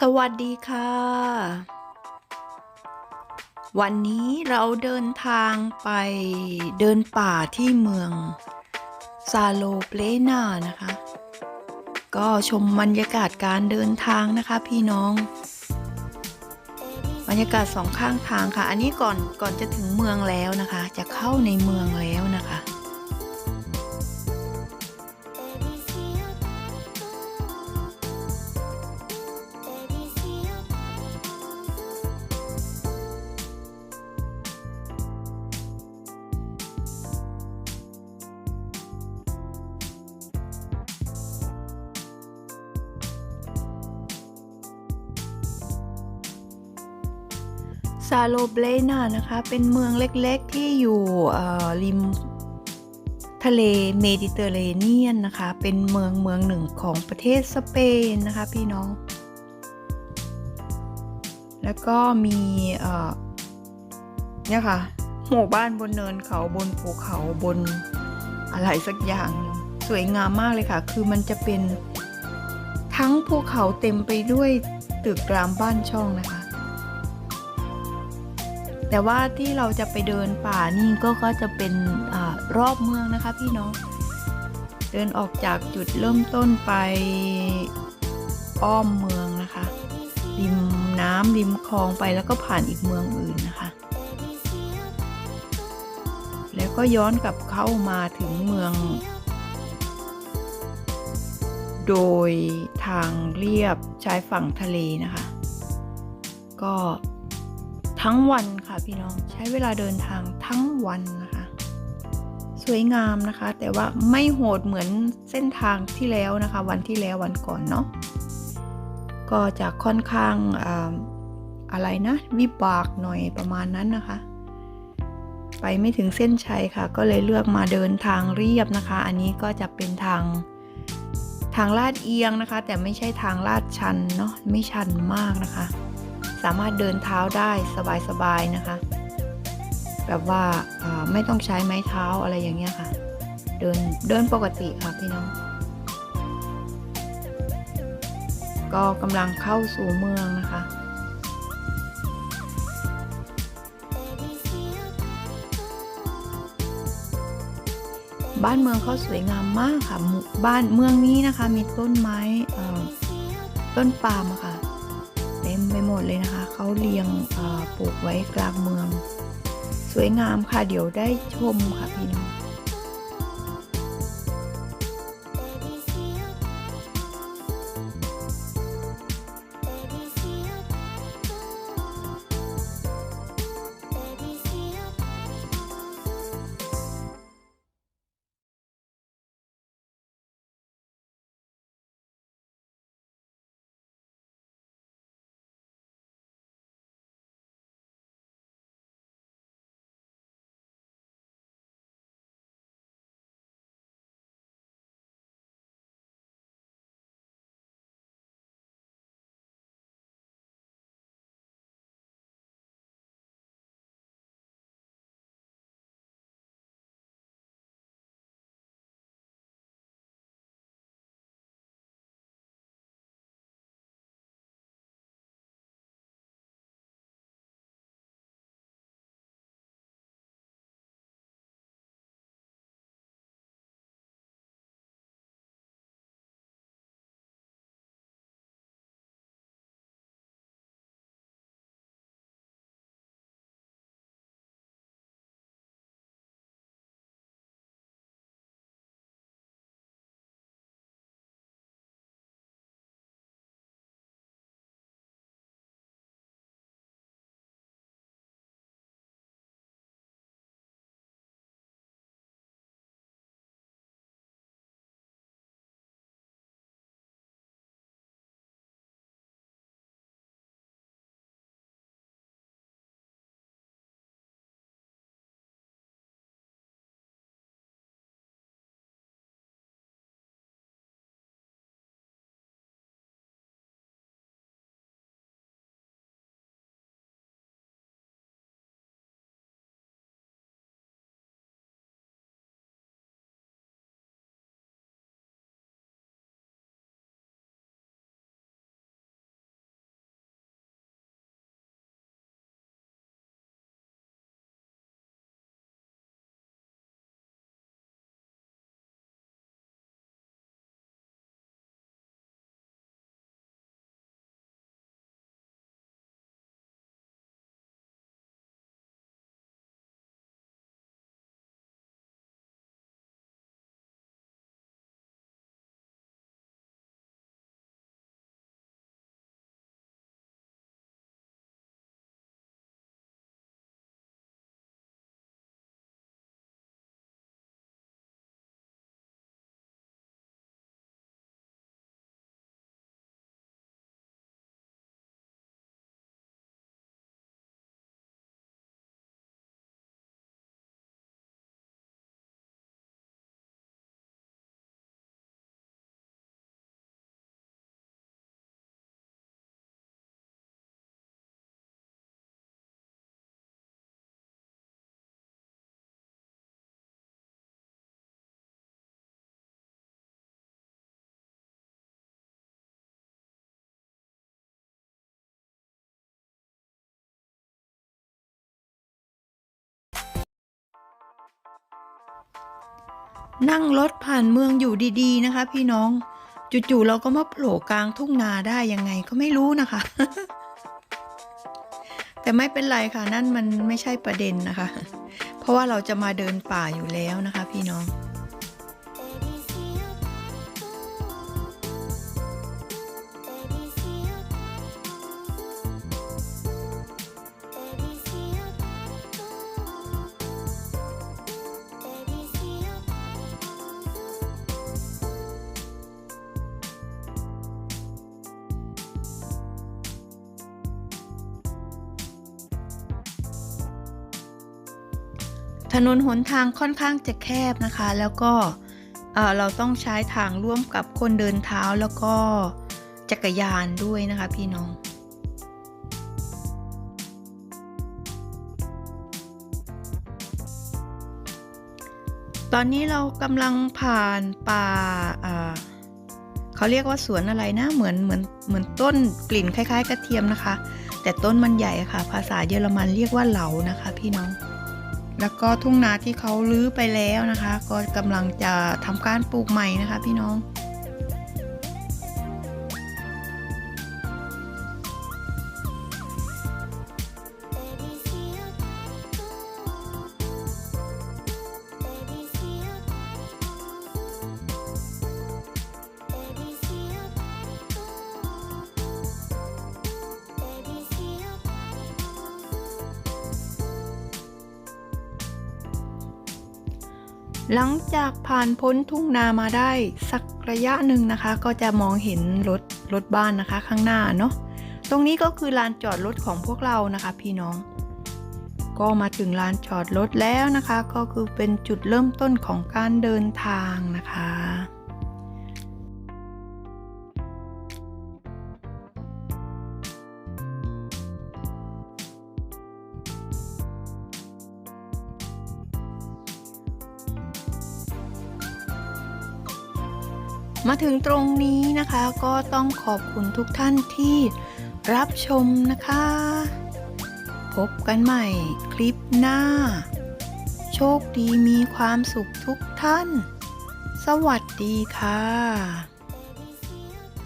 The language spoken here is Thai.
สวัสดีค่ะ วันนี้เราเดินทางไปเดินป่าที่เมืองซาโลเปลนานะคะ ก็ชมบรรยากาศการเดินทางนะคะพี่น้อง บรรยากาศสองข้างทางค่ะ อันนี้ก่อนก่อนจะถึงเมืองแล้วนะคะ จะเข้าในเมืองแล้วนะคะ ซาโลเบลนานะคะ เป็นเมืองเล็กๆที่อยู่ริมทะเลเมดิเตอร์เรเนียนนะคะ เป็นเมืองเมืองหนึ่งของประเทศสเปนนะคะพี่น้อง แล้วก็มีเนี่ยค่ะหมู่บ้านบนเนินเขาบนภูเขาบนอะไรสักอย่างหนึ่งสวยงามมากเลยค่ะ คือมันจะเป็นทั้งภูเขาเต็มไปด้วยตึกรามบ้านช่องนะคะ แต่ว่าที่เราจะไปเดินป่านี่ก็ก็จะเป็นอรอบเมืองนะคะพี่น้อง เดินออกจากจุดเริ่มต้นไปอ้อมเมืองนะคะริมน้ำริมคลองไปแล้วก็ผ่านอีกเมืองอื่นนะคะ แล้วก็ย้อนกลับเข้ามาถึงเมือง โดยทางเรียบชายฝั่งทะเลนะคะ ก็ ทั้งวันค่ะพี่น้องใช้เวลาเดินทางทั้งวันนะคะ สวยงามนะคะ แต่ว่าไม่โหดเหมือนเส้นทางที่แล้วนะคะ วันที่แล้ววันก่อนเนาะก็จะค่อนข้างอาอะไรนะ วิบากหน่อยประมาณนั้นนะคะ ไปไม่ถึงเส้นชัยค่ะ ก็เลยเลือกมาเดินทางเรียบนะคะ อันนี้ก็จะเป็นทางทางลาดเอียงนะคะ แต่ไม่ใช่ทางลาดชันเนาะไม่ชันมากนะคะ สามารถเดินเท้าได้สบายๆนะคะ แบบว่าไม่ต้องใช้ไม้เท้าอะไรอย่างเงี้ยค่ะ เดินเดินปกติค่ะพี่น้อง ก็กำลังเข้าสู่เมืองนะคะบ้านเมืองเขาสวยงามมากค่ะ บ้านเมืองนี้นะคะ มีต้นไม้ต้นปาล์มค่ะ ไปหมดเลยนะคะ เขาเรียงปลูกไว้กลางเมือง สวยงามค่ะ เดี๋ยวได้ชมค่ะพี่น้อง นั่งรถผ่านเมืองอยู่ดีๆนะคะ พี่น้องจู่ๆเราก็มาโผล่กลางทุ่งนาได้ยังไงก็ไม่รู้นะคะ แต่ไม่เป็นไรค่ะนั่นมันไม่ใช่ประเด็นนะคะ เพราะว่าเราจะมาเดินป่าอยู่แล้วนะคะ พี่น้อง ถนนหนทางค่อนข้างจะแคบนะคะ แล้วก็เราต้องใช้ทางร่วมกับคนเดินเท้าแล้วก็จักรยานด้วยนะคะพี่น้องตอนนี้เรากำลังผ่านป่าอ่าเขาเรียกว่าสวนอะไรนะ เหมือนเหมือนเหมือนต้นกลิ่นคล้าย ๆ กระเทียมนะคะ แต่ต้นมันใหญ่ค่ะ ภาษาเยอรมันเรียกว่าเหลานะคะ พี่น้อง แล้วก็ทุ่งนาที่เขาลื้อไปแล้วนะคะ ก็กำลังจะทำการปลูกใหม่นะคะ พี่น้อง หลังจากผ่านพ้นทุ่งนามาได้สักระยะหนึ่งนะคะ ก็จะมองเห็นรถรถบ้านนะคะข้างหน้าเนาะตรงนี้ก็คือลานจอดรถของพวกเรานะคะ พี่น้อง ก็มาถึงลานจอดรถแล้วนะคะ ก็คือเป็นจุดเริ่มต้นของการเดินทางนะคะ มาถึงตรงนี้นะคะก็ต้องขอบคุณทุกท่านที่รับชมนะคะ พบกันใหม่คลิปหน้า โชคดีมีความสุขทุกท่าน สวัสดีค่ะ